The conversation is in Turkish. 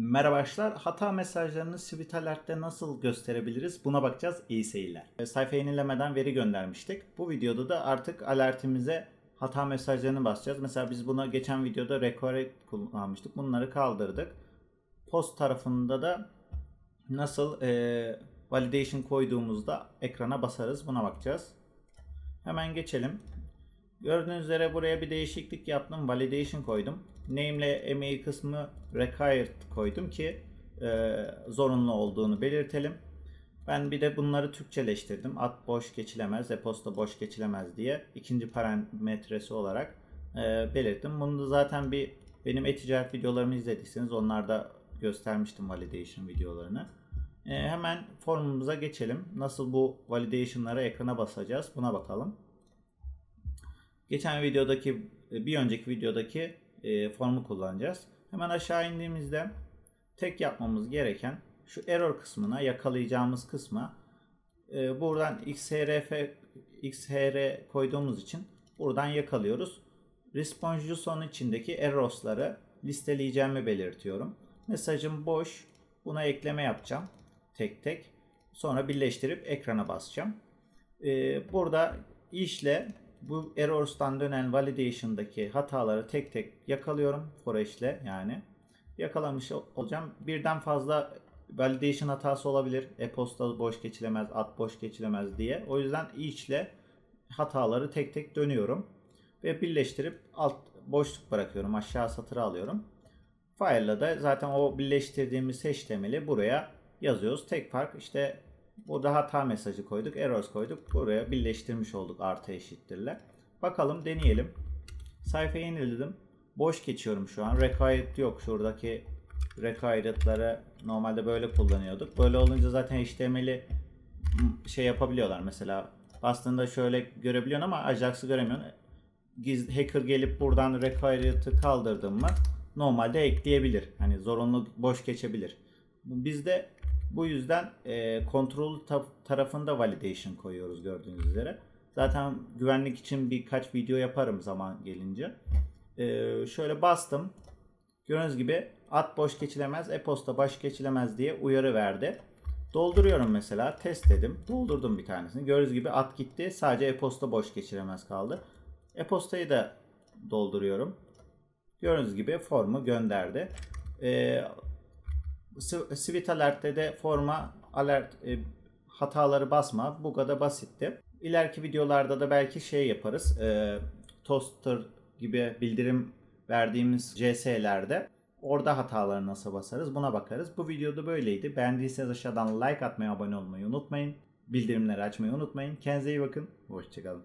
Merhaba arkadaşlar. Hata mesajlarını Sweet Alert'te nasıl gösterebiliriz? Buna bakacağız. İyi seyirler. E, Sayfa yenilemeden veri göndermiştik. Bu videoda da artık alertimize hata mesajlarını basacağız. Mesela biz buna geçen videoda record kullanmıştık. Bunları kaldırdık. Post tarafında da nasıl e, validation koyduğumuzda ekrana basarız. Buna bakacağız. Hemen geçelim. Gördüğünüz üzere buraya bir değişiklik yaptım. Validation koydum. Name ile email kısmı required koydum ki e, zorunlu olduğunu belirtelim. Ben bir de bunları Türkçeleştirdim. At boş geçilemez, e-posta boş geçilemez diye ikinci parametresi olarak e, belirttim. Bunu da zaten bir benim e-ticaret videolarımı izlediyseniz onlarda göstermiştim validation videolarını. E, hemen formumuza geçelim. Nasıl bu validation'ları ekrana basacağız buna bakalım. Geçen videodaki bir önceki videodaki e, formu kullanacağız. Hemen aşağı indiğimizde tek yapmamız gereken şu error kısmına yakalayacağımız kısma e, buradan xhrf xhr koyduğumuz için buradan yakalıyoruz. Response JSON içindeki errors'ları listeleyeceğimi belirtiyorum. Mesajım boş. Buna ekleme yapacağım. Tek tek. Sonra birleştirip ekrana basacağım. E, burada işle bu errors'tan dönen validation'daki hataları tek tek yakalıyorum for ile yani. Yakalamış olacağım. Birden fazla validation hatası olabilir. E-posta boş geçilemez, at boş geçilemez diye. O yüzden each ile hataları tek tek dönüyorum. Ve birleştirip alt boşluk bırakıyorum. Aşağı satıra alıyorum. File'la da zaten o birleştirdiğimiz HTML'i buraya yazıyoruz. Tek fark işte Burada hata mesajı koyduk, errors koyduk. Buraya birleştirmiş olduk artı eşittirle. Bakalım deneyelim. Sayfayı yeniledim. Boş geçiyorum şu an. Required yok. Şuradaki required'ları normalde böyle kullanıyorduk. Böyle olunca zaten HTML'i şey yapabiliyorlar. Mesela bastığında şöyle görebiliyorsun ama Ajax'ı göremiyorsun. Hacker gelip buradan required'ı kaldırdım mı normalde ekleyebilir. Hani zorunlu boş geçebilir. Bizde bu yüzden e, kontrol ta- tarafında validation koyuyoruz gördüğünüz üzere. Zaten güvenlik için birkaç video yaparım zaman gelince. E, şöyle bastım. Gördüğünüz gibi at boş geçilemez, e-posta boş geçilemez diye uyarı verdi. Dolduruyorum mesela. Test dedim. Doldurdum bir tanesini. Gördüğünüz gibi at gitti. Sadece e-posta boş geçilemez kaldı. E-postayı da dolduruyorum. Gördüğünüz gibi formu gönderdi. Ee, Sweet Alert'te de forma alert e, hataları basma. Bu kadar basitti. İleriki videolarda da belki şey yaparız. E, toaster gibi bildirim verdiğimiz CS'lerde orada hataları nasıl basarız buna bakarız. Bu videoda böyleydi. Beğendiyseniz aşağıdan like atmayı, abone olmayı unutmayın. Bildirimleri açmayı unutmayın. Kendinize iyi bakın. Hoşçakalın.